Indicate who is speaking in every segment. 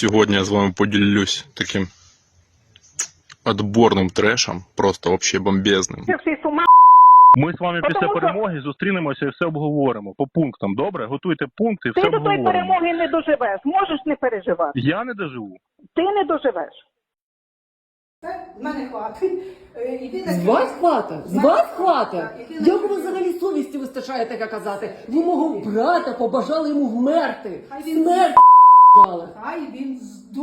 Speaker 1: Сьогодні я з вами поділюсь таким отборним трешем, просто вообще бомбезним.
Speaker 2: Ми з вами після перемоги зустрінемося і все обговоримо по пунктам. Добре? Готуйте пункти і
Speaker 3: Ти
Speaker 2: все
Speaker 3: до тої
Speaker 2: обговоримо.
Speaker 3: перемоги не доживеш. Можеш не переживати.
Speaker 2: Я не доживу.
Speaker 3: Ти не доживеш.
Speaker 4: В мене хватить. Е, іди на
Speaker 5: З вас хвата? З вас хвата? Як ви
Speaker 4: кілька-
Speaker 5: взагалі совісті вистачає таке казати? Ви мого брата побажали йому вмерти. Смерть бажали.
Speaker 4: Хай він зду...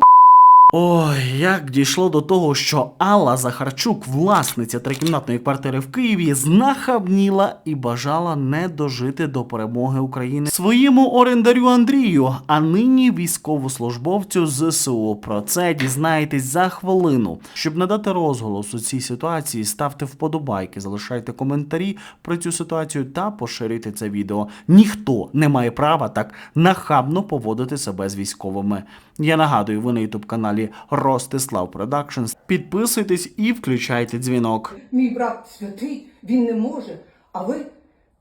Speaker 6: Ой, як дійшло до того, що Алла Захарчук, власниця трикімнатної квартири в Києві, знахабніла і бажала не дожити до перемоги України своєму орендарю Андрію, а нині військовослужбовцю ЗСУ. Про це дізнаєтесь за хвилину. Щоб надати розголос у цій ситуації, ставте вподобайки, залишайте коментарі про цю ситуацію та поширюйте це відео. Ніхто не має права так нахабно поводити себе з військовими. Я нагадую, ви на ютуб каналі Ростислав Продакшнс. Підписуйтесь і включайте дзвінок.
Speaker 4: Мій брат святий, він не може, а ви,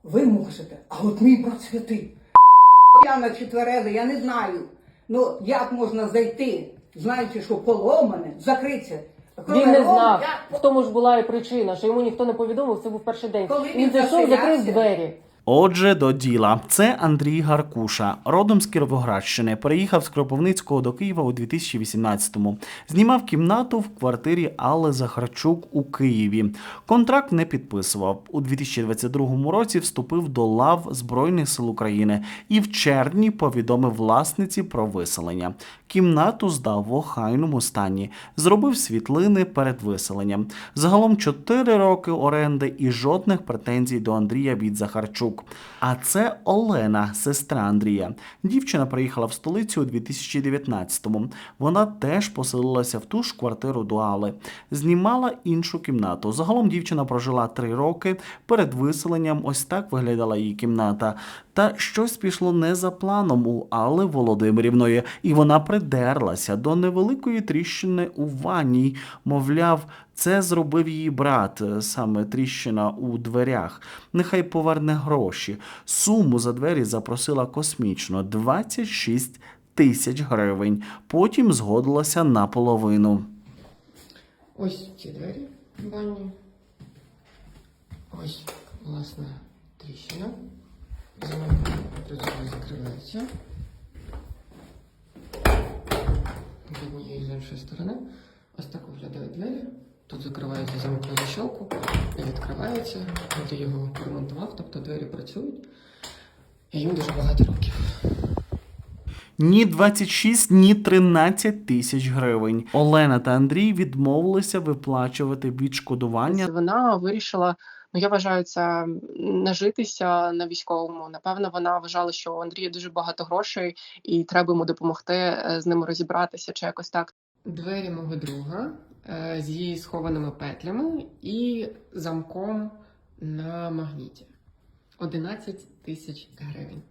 Speaker 4: ви можете. А от мій брат святий. Я на четверели, я не знаю. Ну, як можна зайти, знаючи, що поломане, закриться.
Speaker 5: Він не знав.
Speaker 4: Як-
Speaker 5: В тому ж була і причина, що йому ніхто не повідомив, це був перший день.
Speaker 4: Коли
Speaker 5: він зайшов, закрив двері.
Speaker 6: Отже, до діла. Це Андрій Гаркуша, родом з Кіровоградщини. Переїхав з Кропивницького до Києва у 2018-му. Знімав кімнату в квартирі Алли Захарчук у Києві. Контракт не підписував. У 2022 році вступив до лав Збройних сил України і в червні повідомив власниці про виселення. Кімнату здав в охайному стані, зробив світлини перед виселенням. Загалом 4 роки оренди і жодних претензій до Андрія від Захарчук. А це Олена, сестра Андрія. Дівчина приїхала в столицю у 2019-му. Вона теж поселилася в ту ж квартиру до Али. Знімала іншу кімнату. Загалом дівчина прожила 3 роки. Перед виселенням ось так виглядала її кімната. Та щось пішло не за планом у Алли Володимирівної, і вона придерлася до невеликої тріщини у ванній. Мовляв, це зробив її брат, е, саме тріщина у дверях. Нехай поверне гроші. Суму за двері запросила космічно 26 тисяч гривень. Потім згодилася на половину.
Speaker 5: Ось ці двері в ванні. Ось, власне, тріщина. Тут закривається. З однієї з іншої сторони. Ось так виглядають двері. Тут закривається замок на защелку і відкривається. От я його поремонтував, тобто двері працюють. І їм дуже багато років.
Speaker 6: Ні 26, ні 13 тисяч гривень. Олена та Андрій відмовилися виплачувати відшкодування
Speaker 7: Вона вирішила, ну я вважаю, це нажитися на військовому. Напевно, вона вважала, що у Андрія дуже багато грошей, і треба йому допомогти е, з ними розібратися чи якось так. Двері мого друга з її схованими петлями і замком на магніті. 11 тисяч гривень.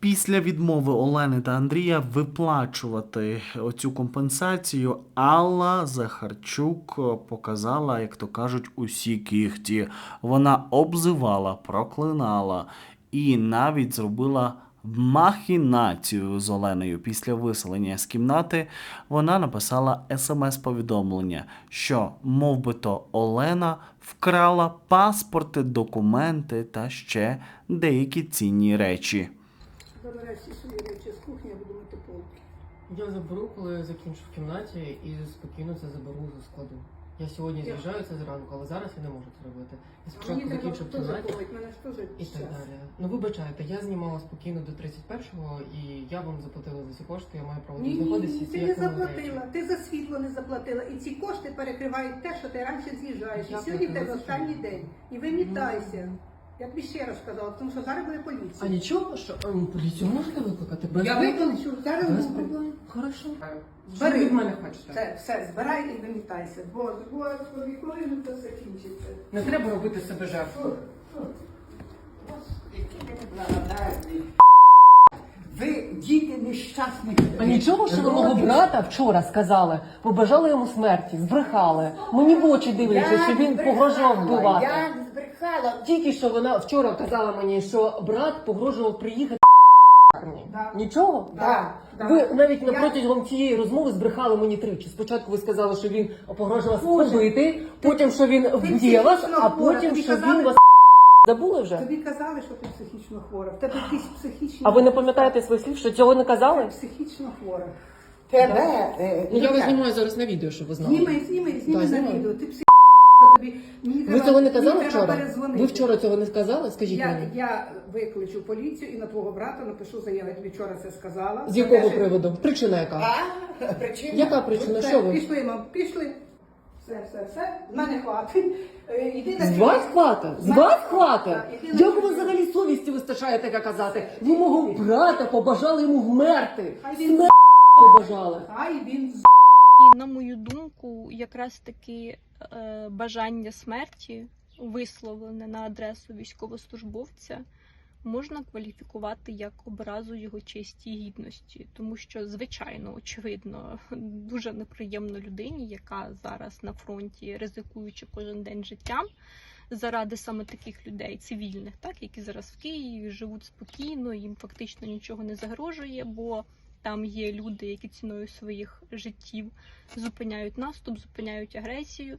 Speaker 6: Після відмови Олени та Андрія виплачувати оцю компенсацію, Алла Захарчук е, показала, як то кажуть, усі кіхті. Вона обзивала, проклинала і навіть зробила махінацію з Оленою. Після виселення з кімнати вона написала смс-повідомлення, що, мов би то, Олена вкрала паспорти, документи та ще деякі цінні речі.
Speaker 4: Забирай всі свої речі з кухні, я буду мити полки.
Speaker 5: Я заберу, коли я закінчу в кімнаті і спокійно це заберу за складу. Я сьогодні з'їжджаю це зранку, але зараз я не можу це робити. Я спочатку
Speaker 4: Мені треба
Speaker 5: закінчу в
Speaker 4: теж
Speaker 5: кімнаті
Speaker 4: мене ж теж
Speaker 5: і так
Speaker 4: час.
Speaker 5: далі. Ну вибачайте, я знімала спокійно до 31-го і я вам заплатила за ці кошти, я маю право
Speaker 4: Ні,
Speaker 5: тут
Speaker 4: ні, ні, ти не заплатила, ти за світло не заплатила. І ці кошти перекривають те, що ти раніше з'їжджаєш. І
Speaker 5: Я
Speaker 4: сьогодні в тебе
Speaker 5: за
Speaker 4: останній день. І вимітайся. Я тобі ще раз сказала, тому що зараз буде поліція.
Speaker 5: А нічого, що ем, поліцію можете викликати? Без
Speaker 4: Я
Speaker 5: проблем?
Speaker 4: викличу, зараз
Speaker 5: Без
Speaker 4: буде.
Speaker 5: проблем. Хорошо. Що
Speaker 4: Бери.
Speaker 5: від мене хочете?
Speaker 4: Все, все, збирай і вимітайся. Боже, господи, коли ж це закінчиться?
Speaker 5: Не треба робити себе жертвою.
Speaker 4: Господи, який ви неблагодарний. Ви діти нещасних.
Speaker 5: А нічого, що ви мого брата вчора сказали, побажали йому смерті, збрехали. Мені в очі дивляться, що він погрожував вбивати.
Speaker 4: Я збрехала.
Speaker 5: Тільки що вона вчора казала мені, що брат погрожував приїхати армії.
Speaker 4: Да.
Speaker 5: Нічого?
Speaker 4: Да, да.
Speaker 5: Ви навіть на
Speaker 4: Я-
Speaker 5: протягом цієї розмови збрехали мені тричі. Спочатку ви сказали, що він погрожував вас
Speaker 4: Боже,
Speaker 5: побити, потім, що він вб'є вас,
Speaker 4: психічно
Speaker 5: а
Speaker 4: хвора.
Speaker 5: потім,
Speaker 4: Тобі
Speaker 5: що
Speaker 4: казали-
Speaker 5: він вас забули вже.
Speaker 4: Тобі казали, що ти психічно хвора. В тебе якісь психічні.
Speaker 5: А ви не пам'ятаєте своїх слів, що цього не
Speaker 4: Ти
Speaker 5: казали?
Speaker 4: психічно хвора. Тебе. е,
Speaker 5: Ну я вас знімаю зараз на відео, щоб ви знали.
Speaker 4: Знімай, знімай, знімай
Speaker 5: Да,
Speaker 4: на
Speaker 5: знімаю.
Speaker 4: відео. Ти психічно тобі. Мені
Speaker 5: Ви
Speaker 4: треба-
Speaker 5: цього не
Speaker 4: мені
Speaker 5: казали
Speaker 4: треба
Speaker 5: вчора?
Speaker 4: перезвонити.
Speaker 5: Ви вчора цього не сказали? Скажіть
Speaker 4: Я,
Speaker 5: мені.
Speaker 4: я викличу поліцію і на твого брата напишу заяву. Я тобі вчора це сказала.
Speaker 5: З якого приводу? Причина яка?
Speaker 4: А, причина?
Speaker 5: Яка причина?
Speaker 4: Все,
Speaker 5: Що ви?
Speaker 4: Пішли, мам, пішли. Все, все, все. З мене хватить. Е, Іди на
Speaker 5: З вас хвата? З вас хвата?
Speaker 4: Так, іди на
Speaker 5: Як у вас взагалі совісті вистачає таке казати? Ви мого брата побажали йому вмерти.
Speaker 4: Хай він
Speaker 5: Смерть побажали.
Speaker 4: Хай він з-
Speaker 8: І на мою думку, якраз таки бажання смерті, висловлене на адресу військовослужбовця, можна кваліфікувати як образу його честі і гідності, тому що, звичайно, очевидно, дуже неприємно людині, яка зараз на фронті, ризикуючи кожен день життям. Заради саме таких людей, цивільних, так які зараз в Києві живуть спокійно, їм фактично нічого не загрожує, бо там є люди, які ціною своїх життів зупиняють наступ, зупиняють агресію.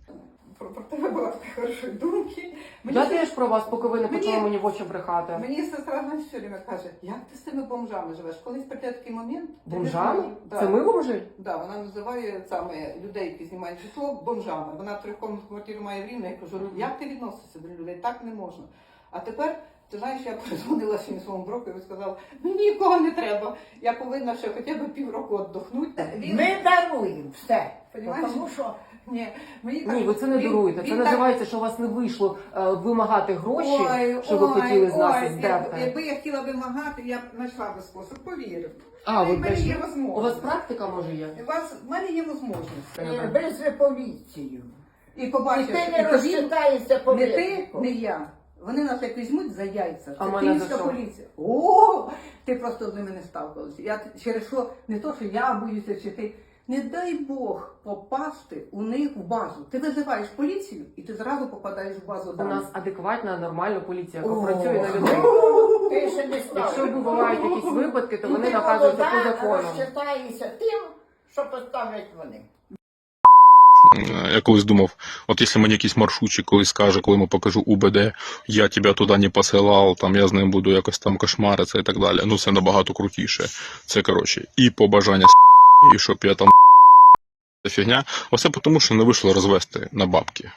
Speaker 4: про, про тебе була така хорошої думки. Мені,
Speaker 5: Я теж про вас, поки ви не
Speaker 4: Мені-
Speaker 5: почали мені в очі брехати.
Speaker 4: мені сестра знаєш, все время каже, як ти з цими бомжами живеш? Колись прийде такий момент. ти
Speaker 5: Бомжами?
Speaker 4: не- Да.
Speaker 5: Це ми бомжи?
Speaker 4: Да, вона називає саме людей, які знімають житло, бомжами. Вона трьохкомнатну квартиру має в Рівне. Я кажу, «Ну, як ти відносишся до людей? Так не можна. А тепер, ти знаєш, я перезвонила своєму броку і сказала, мені нікого не треба. Я повинна ще хоча б півроку віддохнути.
Speaker 9: Ми даруємо все.
Speaker 4: Понімаєш?
Speaker 9: Тому що
Speaker 4: Ні, мені
Speaker 5: Ні, ви це не
Speaker 4: він-
Speaker 5: даруєте. Це
Speaker 4: він так-
Speaker 5: називається, що у вас не вийшло е, вимагати гроші,
Speaker 4: Ой,
Speaker 5: що ви
Speaker 4: ой,
Speaker 5: хотіли з нас із.
Speaker 4: Якби я хотіла вимагати, я б знайшла би спосіб, повірив.
Speaker 5: А, ви
Speaker 4: в мене є можливість.
Speaker 5: у вас практика може є?
Speaker 4: У вас в мене є можливість.
Speaker 9: е, без поліцію.
Speaker 4: І
Speaker 9: І
Speaker 4: побачиш,
Speaker 9: ти
Speaker 4: і
Speaker 9: не розчитаєшся по
Speaker 4: не ти, не я. Вони нас як візьмуть за яйця.
Speaker 5: А
Speaker 4: Це
Speaker 5: мене
Speaker 4: київська
Speaker 5: за що?
Speaker 4: поліція. О, ти просто з ними не сталкувалася. Я через що не то, що я боюся, чи ти. Не дай Бог попасти у них в базу. Ти визиваєш поліцію і ти зразу попадаєш в базу
Speaker 5: У нас адекватна, нормальна поліція, яка
Speaker 4: О.
Speaker 5: працює на людей.
Speaker 9: Ти ще не став.
Speaker 5: Якщо бувають якісь випадки, то вони наказуються по
Speaker 9: молода,
Speaker 5: закону.
Speaker 9: Розчитаєшся тим, що поставлять вони.
Speaker 1: Е, Я колись думав, от якщо мені якийсь маршрутчик колись скаже, коли йому покажу УБД, я тебе туди не посилав, там я з ним буду якось там кошмаритися і так далі. Ну це набагато крутіше. Це коротше, і побажання і щоб я там фігня. Оце тому, що не вийшло розвести на бабки.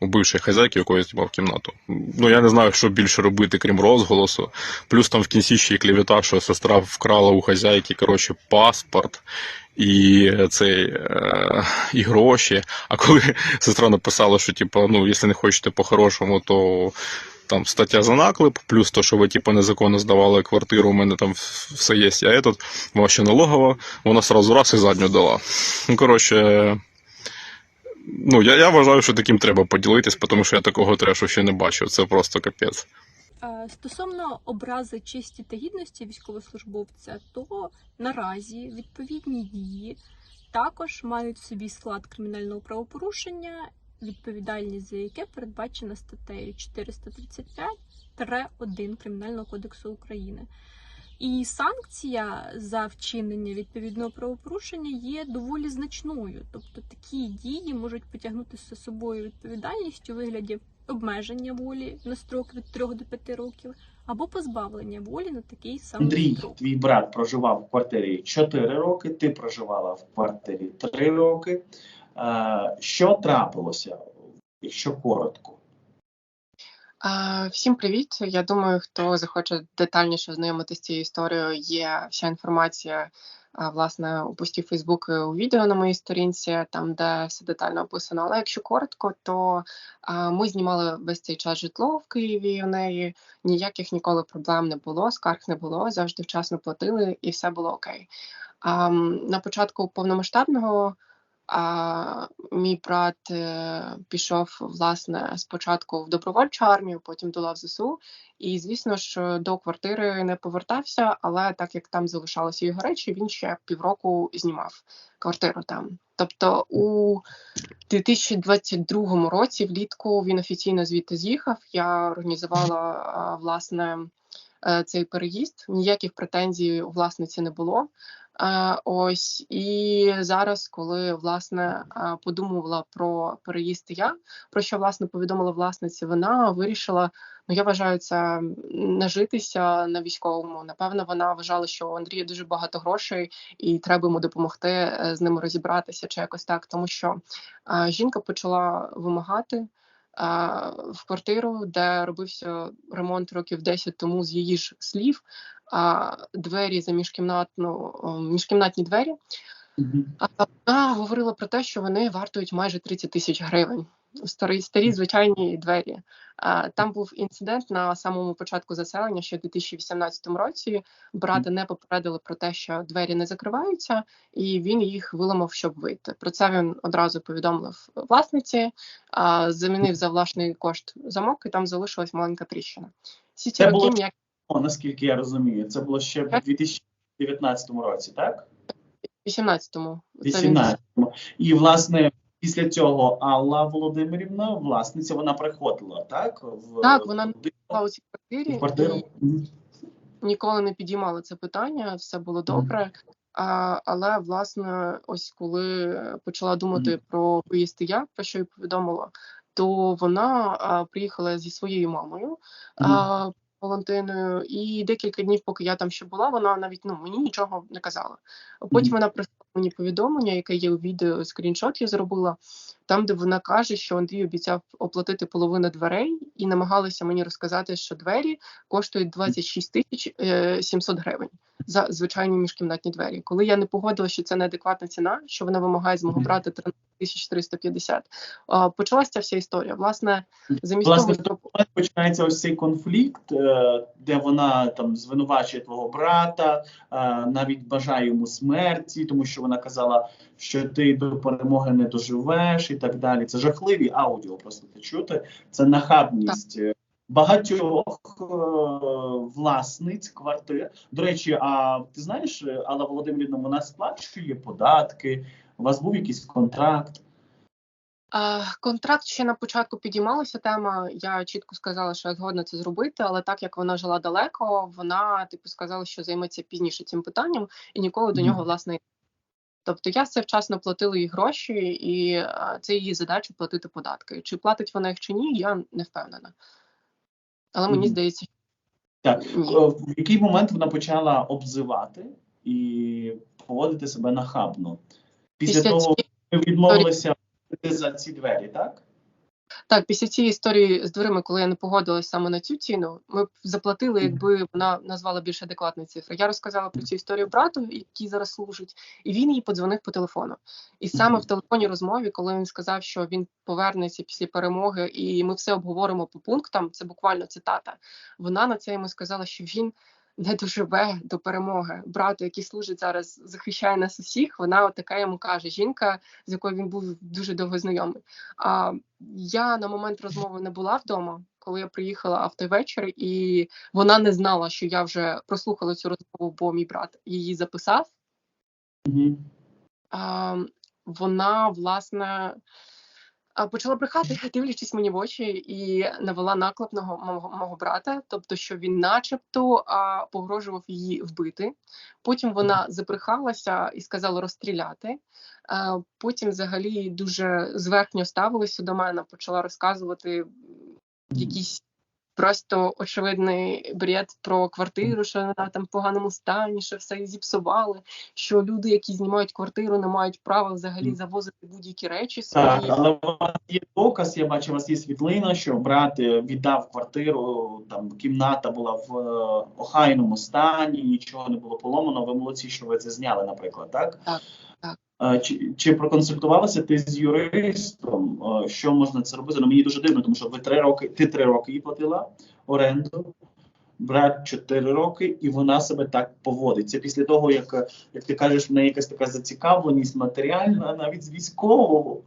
Speaker 1: У бившої хазяйки, якої знімав кімнату. Ну я не знаю, що більше робити, крім розголосу. Плюс там в кінці ще й клівета, що сестра вкрала у хазяйки, коротше, паспорт і цей е, і гроші. А коли сестра написала, що типу, ну, якщо не хочете по-хорошому, то там стаття за наклеп, плюс то, що ви типу, незаконно здавали квартиру, у мене там все є, а этот, ваша налогова, вона сразу раз і задню дала. Ну, коротше. Ну, я, я вважаю, що таким треба поділитись, тому що я такого трешу ще не бачив. Це просто капець.
Speaker 8: Е, Стосовно образи честі та гідності військовослужбовця, то наразі відповідні дії також мають в собі склад кримінального правопорушення, відповідальність за яке передбачена статтею 435-1 Кримінального кодексу України. І санкція за вчинення відповідного правопорушення є доволі значною. Тобто такі дії можуть потягнути за собою відповідальність у вигляді обмеження волі на строк від 3 до 5 років або позбавлення волі на такий самий
Speaker 10: Андрій,
Speaker 8: строк.
Speaker 10: твій брат проживав в квартирі 4 роки, ти проживала в квартирі 3 роки. Е, Що трапилося, якщо коротко?
Speaker 7: Всім привіт! Я думаю, хто захоче детальніше ознайомитися з цією історією, є вся інформація власне пості Фейсбук у відео на моїй сторінці, там де все детально описано. Але якщо коротко, то ми знімали весь цей час житло в Києві. У неї ніяких ніколи проблем не було, скарг не було, завжди вчасно платили, і все було окей. На початку повномасштабного. А мій брат е, пішов власне спочатку в добровольчу армію, потім до лав ЗСУ. І звісно ж до квартири не повертався, але так як там залишалися його речі, він ще півроку знімав квартиру там. Тобто у 2022 році, влітку, він офіційно звідти з'їхав. Я організувала власне е, цей переїзд. Ніяких претензій у власниці не було. Е, Ось і зараз, коли власне е, подумувала про переїзд я, про що власне повідомила власниці, вона вирішила. Ну я вважаю це нажитися на військовому. Напевно, вона вважала, що у Андрія дуже багато грошей, і треба йому допомогти е, з ними розібратися чи якось так, тому що жінка почала вимагати в квартиру, де робився ремонт років 10 тому з її ж слів. А двері за міжкімнатну міжкімнатні двері. Вона говорила про те, що вони вартують майже 30 тисяч гривень. Старі, старі звичайні двері. Там був інцидент на самому початку заселення, ще в 2018 році. Брата не попередили про те, що двері не закриваються, і він їх виламав, щоб вийти. Про це він одразу повідомив власниці, замінив за власний кошт замок, і там залишилась маленька тріщина. Всі ці
Speaker 10: Це
Speaker 7: роки
Speaker 10: було- О, наскільки я розумію, це було ще в 2019 році, так?
Speaker 7: в 18-му.
Speaker 10: 18-му. І власне після цього Алла Володимирівна, власниця, вона приходила, так? В,
Speaker 7: Так, вона була у цій квартирі.
Speaker 10: в квартиру.
Speaker 7: і ніколи не підіймали це питання, все було добре. А, але власне, ось коли почала думати про виїзд я, про що й повідомила, то вона а, приїхала зі своєю мамою. А, Валентиною, і декілька днів, поки я там ще була, вона навіть ну мені нічого не казала. Потім вона прислала мені повідомлення, яке є у відео, скріншот я зробила, там, де вона каже, що Андрій обіцяв оплатити половину дверей, і намагалася мені розказати, що двері коштують 26 тисяч е, 700 гривень за звичайні міжкімнатні двері. Коли я не погодила, що це неадекватна ціна, що вона вимагає з мого брата 13 тисяч 350, а, почалася ця вся історія. Власне, замість
Speaker 10: Власне,
Speaker 7: того,
Speaker 10: момент починається ось цей конфлікт, е, де вона там звинувачує твого брата, е, навіть бажає йому смерті, тому що вона казала, що ти до перемоги не доживеш і так далі. Це жахливі аудіо, просто ти чути. Це нахабність. е, Багатьох е, власниць квартир. До речі, а ти знаєш, е, Алла Володимирівна, вона сплачує податки. У вас був якийсь контракт?
Speaker 7: Контракт ще на початку підіймалася тема. Я чітко сказала, що я згодна це зробити, але так як вона жила далеко, вона типу сказала, що займеться пізніше цим питанням, і ніколи до нього власне. Тобто я все вчасно платила їй гроші, і це її задача платити податки. Чи платить вона їх чи ні, я не впевнена. Але мені здається,
Speaker 10: Так,
Speaker 7: Ні.
Speaker 10: Е, в який момент вона почала обзивати і поводити себе нахабно? Після,
Speaker 7: Після
Speaker 10: того
Speaker 7: цієї
Speaker 10: ви відмовилися за ці двері, так?
Speaker 7: Так, після цієї історії з дверима, коли я не погодилась саме на цю ціну, ми б заплатили, якби вона назвала більш адекватні цифри. Я розказала про цю історію брату, який зараз служить, і він їй подзвонив по телефону. І саме в телефонній розмові, коли він сказав, що він повернеться після перемоги, і ми все обговоримо по пунктам, це буквально цитата. Вона на це йому сказала, що він. Не доживе до перемоги. Брату, який служить зараз, захищає нас усіх. Вона от така йому каже: жінка, з якою він був дуже довго знайомий. А я на момент розмови не була вдома, коли я приїхала в той вечір, і вона не знала, що я вже прослухала цю розмову, бо мій брат її записав.
Speaker 10: Угу.
Speaker 7: А, вона власне а, почала брехати, дивлячись мені в очі, і навела наклеп на мого, мого брата, тобто, що він, начебто, а, погрожував її вбити. Потім вона забрехалася і сказала розстріляти. А, потім, взагалі, дуже зверхньо ставилася до мене, почала розказувати якісь. Просто очевидний бред про квартиру, що вона там в поганому стані, що все зіпсували, що люди, які знімають квартиру, не мають права взагалі завозити будь-які речі свої.
Speaker 10: Так, але у вас є доказ, я бачу, у вас є світлина, що брат е, віддав квартиру, там кімната була в е, охайному стані, нічого не було поломано. Ви молодці, що ви це зняли, наприклад, так?
Speaker 7: Так,
Speaker 10: Чи, чи проконсультувалася ти з юристом, е, що можна це робити? Ну мені дуже дивно, тому що ви три роки, ти три роки їй платила оренду, брат чотири роки, і вона себе так поводить. Це після того, як, е, як ти кажеш, в неї якась така зацікавленість матеріальна, навіть з військового.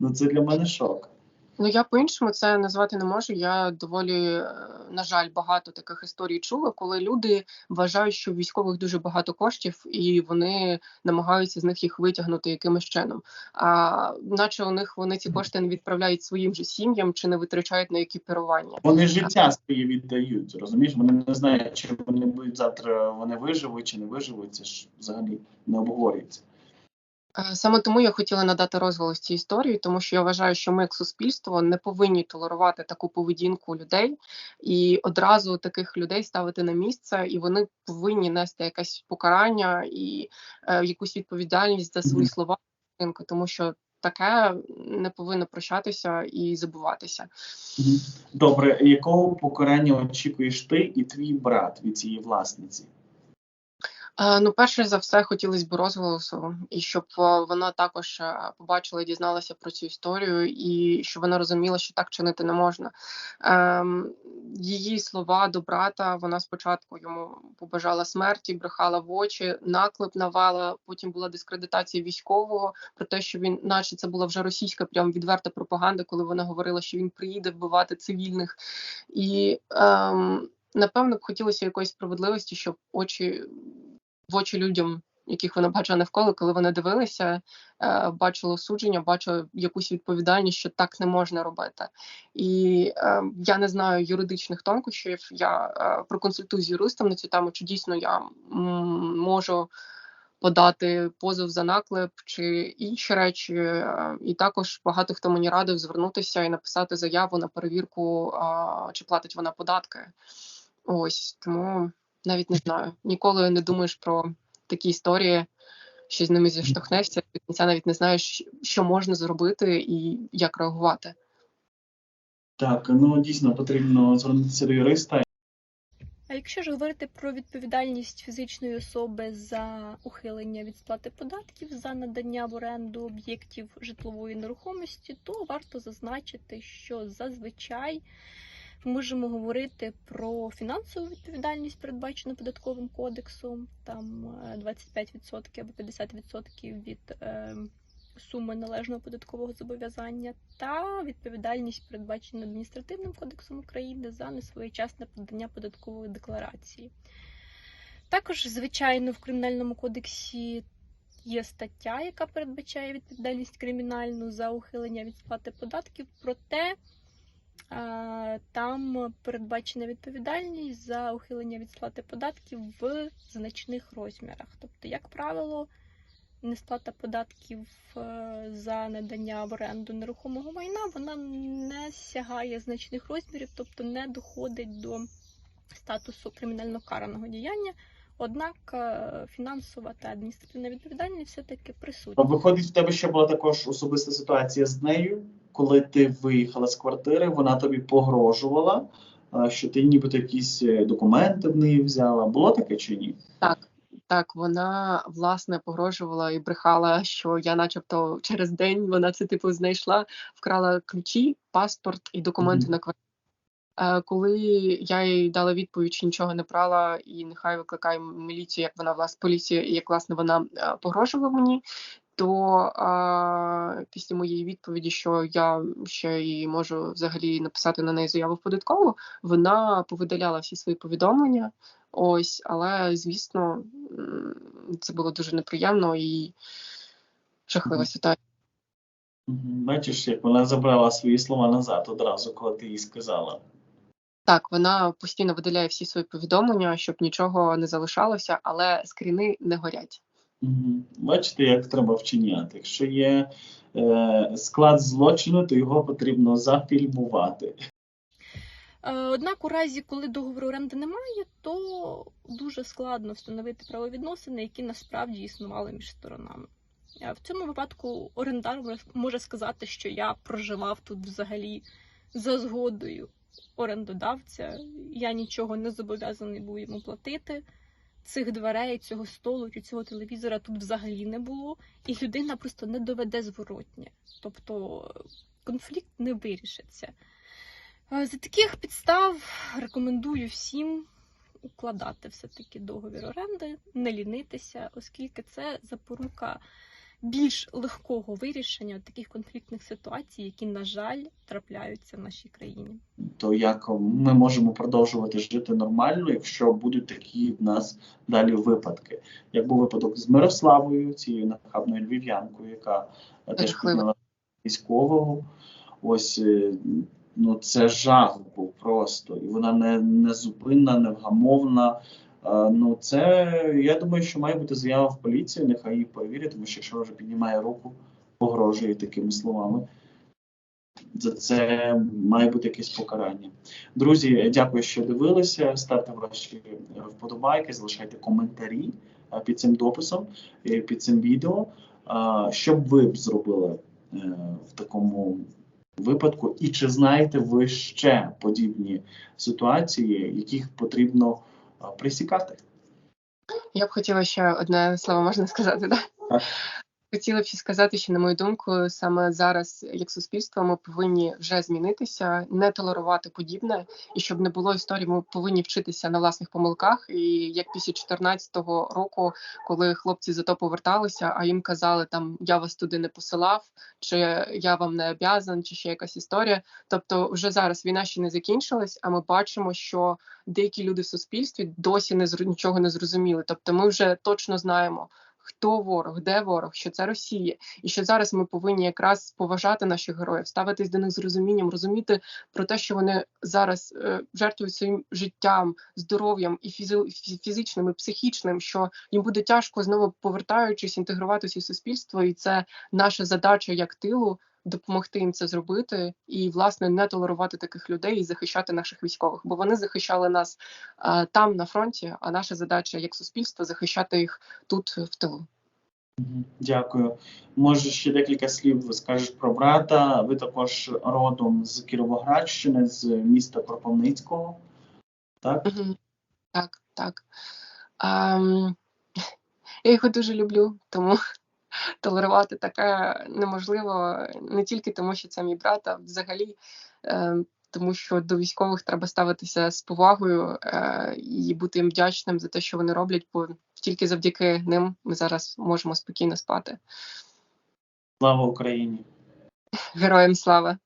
Speaker 10: Ну це для мене шок.
Speaker 7: Ну я по-іншому це назвати не можу. Я доволі, е, на жаль, багато таких історій чула, коли люди вважають, що в військових дуже багато коштів, і вони намагаються з них їх витягнути якимось чином. А наче у них вони ці кошти не відправляють своїм же сім'ям чи не витрачають на екіпірування.
Speaker 10: Вони життя своє віддають, розумієш? Вони не знають, чи вони будуть завтра вони виживуть чи не виживуть. Це ж взагалі не обговорюється.
Speaker 7: Е, Саме тому я хотіла надати розголос цій історії, тому що я вважаю, що ми, як суспільство, не повинні толерувати таку поведінку людей і одразу таких людей ставити на місце, і вони повинні нести якесь покарання і е, якусь відповідальність за свої слова, тому що таке не повинно прощатися і забуватися.
Speaker 10: Добре, якого покарання очікуєш ти і твій брат від цієї власниці?
Speaker 7: Е, Ну, перше за все, хотілося б розголосу, і щоб е, вона також е, побачила і дізналася про цю історію, і щоб вона розуміла, що так чинити не можна. Ем, її слова до брата, вона спочатку йому побажала смерті, брехала в очі, наклеп навала. Потім була дискредитація військового про те, що він, наче це була вже російська, прям відверта пропаганда, коли вона говорила, що він приїде вбивати цивільних. І ем, напевно б хотілося якоїсь справедливості, щоб очі в очі людям, яких вона бачила навколо, коли вони дивилися, е, бачили осудження, бачили якусь відповідальність, що так не можна робити. І е, я не знаю юридичних тонкощів. Я е, проконсультую з юристом на цю тему, чи дійсно я можу. Подати позов за наклеп чи інші речі, і також багато хто мені радив звернутися і написати заяву на перевірку, чи платить вона податки. Ось тому навіть не знаю. Ніколи не думаєш про такі історії, що з ними зіштовхнешся. До кінця навіть не знаєш, що можна зробити і як реагувати.
Speaker 10: Так, ну дійсно потрібно звернутися до юриста.
Speaker 8: А якщо ж говорити про відповідальність фізичної особи за ухилення від сплати податків за надання в оренду об'єктів житлової нерухомості, то варто зазначити, що зазвичай можемо говорити про фінансову відповідальність, передбачену податковим кодексом, там е, 25% або 50% від е, суми належного податкового зобов'язання, та відповідальність, передбачена адміністративним кодексом України за несвоєчасне подання податкової декларації. Також, звичайно, в кримінальному кодексі є стаття, яка передбачає відповідальність кримінальну за ухилення від сплати податків, проте е, там передбачена відповідальність за ухилення від сплати податків в значних розмірах. Тобто, як правило, несплата податків е, за надання в оренду нерухомого майна вона не сягає значних розмірів, тобто не доходить до статусу кримінально караного діяння. Однак е, фінансова та адміністративна відповідальність все-таки присутня.
Speaker 10: Виходить, в тебе ще була також особиста ситуація з нею, коли ти виїхала з квартири, вона тобі погрожувала, що ти нібито якісь е, документи в неї взяла. Було таке чи ні?
Speaker 7: Так, так, вона власне погрожувала і брехала, що я, начебто, через день вона це типу знайшла, вкрала ключі, паспорт і документи
Speaker 10: Мгм.
Speaker 7: на квартиру. Е, Коли я їй дала відповідь, що нічого не брала, і нехай викликає міліцію, як вона власне поліцію, і як власне вона е, погрожувала мені, то а, після моєї відповіді, що я ще і можу взагалі написати на неї заяву в податкову, вона повидаляла всі свої повідомлення. Ось, але звісно, це було дуже неприємно і жахлива ситуація.
Speaker 10: Бачиш, як вона забрала свої слова назад одразу, коли ти їй сказала.
Speaker 7: Так, вона постійно видаляє всі свої повідомлення, щоб нічого не залишалося, але скріни не горять.
Speaker 10: Бачите, як треба вчиняти. Якщо є е, склад злочину, то його потрібно зафільмувати.
Speaker 8: Е, Однак, у разі, коли договору оренди немає, то дуже складно встановити правовідносини, які насправді існували між сторонами. В цьому випадку орендар може сказати, що я проживав тут взагалі за згодою орендодавця, я нічого не зобов'язаний був йому платити. Цих дверей, цього столу чи цього телевізора тут взагалі не було, і людина просто не доведе зворотнє. Тобто е, конфлікт не вирішиться. Е, За таких підстав рекомендую всім укладати все-таки договір оренди, не лінитися, оскільки це запорука більш легкого вирішення таких конфліктних ситуацій, які, на жаль, трапляються в нашій країні.
Speaker 10: То як ми можемо продовжувати жити нормально, якщо будуть такі в нас далі випадки? Як був випадок з Мирославою, цією нахабною львів'янкою, яка е, теж підняла військового. Ось е, ну це жах був просто, і вона не незупинна, невгамовна. Ну, це я думаю, що має бути заява в поліцію, нехай її перевірять, тому що якщо вже піднімає руку, погрожує такими словами. За це має бути якесь покарання. Друзі, дякую, що дивилися. Ставте ваші вподобайки, залишайте коментарі під цим дописом, е, під цим відео. Що б ви б зробили е, в такому випадку? І чи знаєте ви ще подібні ситуації, яких потрібно присікати?
Speaker 7: Я б хотіла ще одне слово можна сказати, да?
Speaker 10: Так.
Speaker 7: Хотіла б ще сказати, що на мою думку, саме зараз, як суспільство, ми повинні вже змінитися, не толерувати подібне, і щоб не було історії, ми повинні вчитися на власних помилках. І як після 14-го року, коли хлопці зато поверталися, а їм казали там я вас туди не посилав, чи я вам не обязан, чи ще якась історія. Тобто, вже зараз війна ще не закінчилась, а ми бачимо, що деякі люди в суспільстві досі не нічого не зрозуміли. Тобто, ми вже точно знаємо. Хто ворог, де ворог, що це Росія, і що зараз ми повинні якраз поважати наших героїв, ставитись до них з розумінням, розуміти про те, що вони зараз е, жертвують своїм життям, здоров'ям і фізи- фізичним, і психічним, що їм буде тяжко знову повертаючись, інтегруватися в суспільство, і це наша задача як тилу допомогти їм це зробити, і власне не толерувати таких людей і захищати наших військових, бо вони захищали нас е, там на фронті. А наша задача як суспільство захищати їх тут в тилу.
Speaker 10: Дякую. Може, ще декілька слів скажеш про брата. Ви також родом з Кіровоградщини, з міста Кропивницького. Так?
Speaker 7: Так, так. Ам, я його дуже люблю, тому толерувати таке неможливо не тільки тому, що це мій брат, а взагалі. ем, тому що до військових треба ставитися з повагою е, і бути їм вдячним за те, що вони роблять, бо тільки завдяки ним ми зараз можемо спокійно спати.
Speaker 10: Слава Україні!
Speaker 7: Героям слава!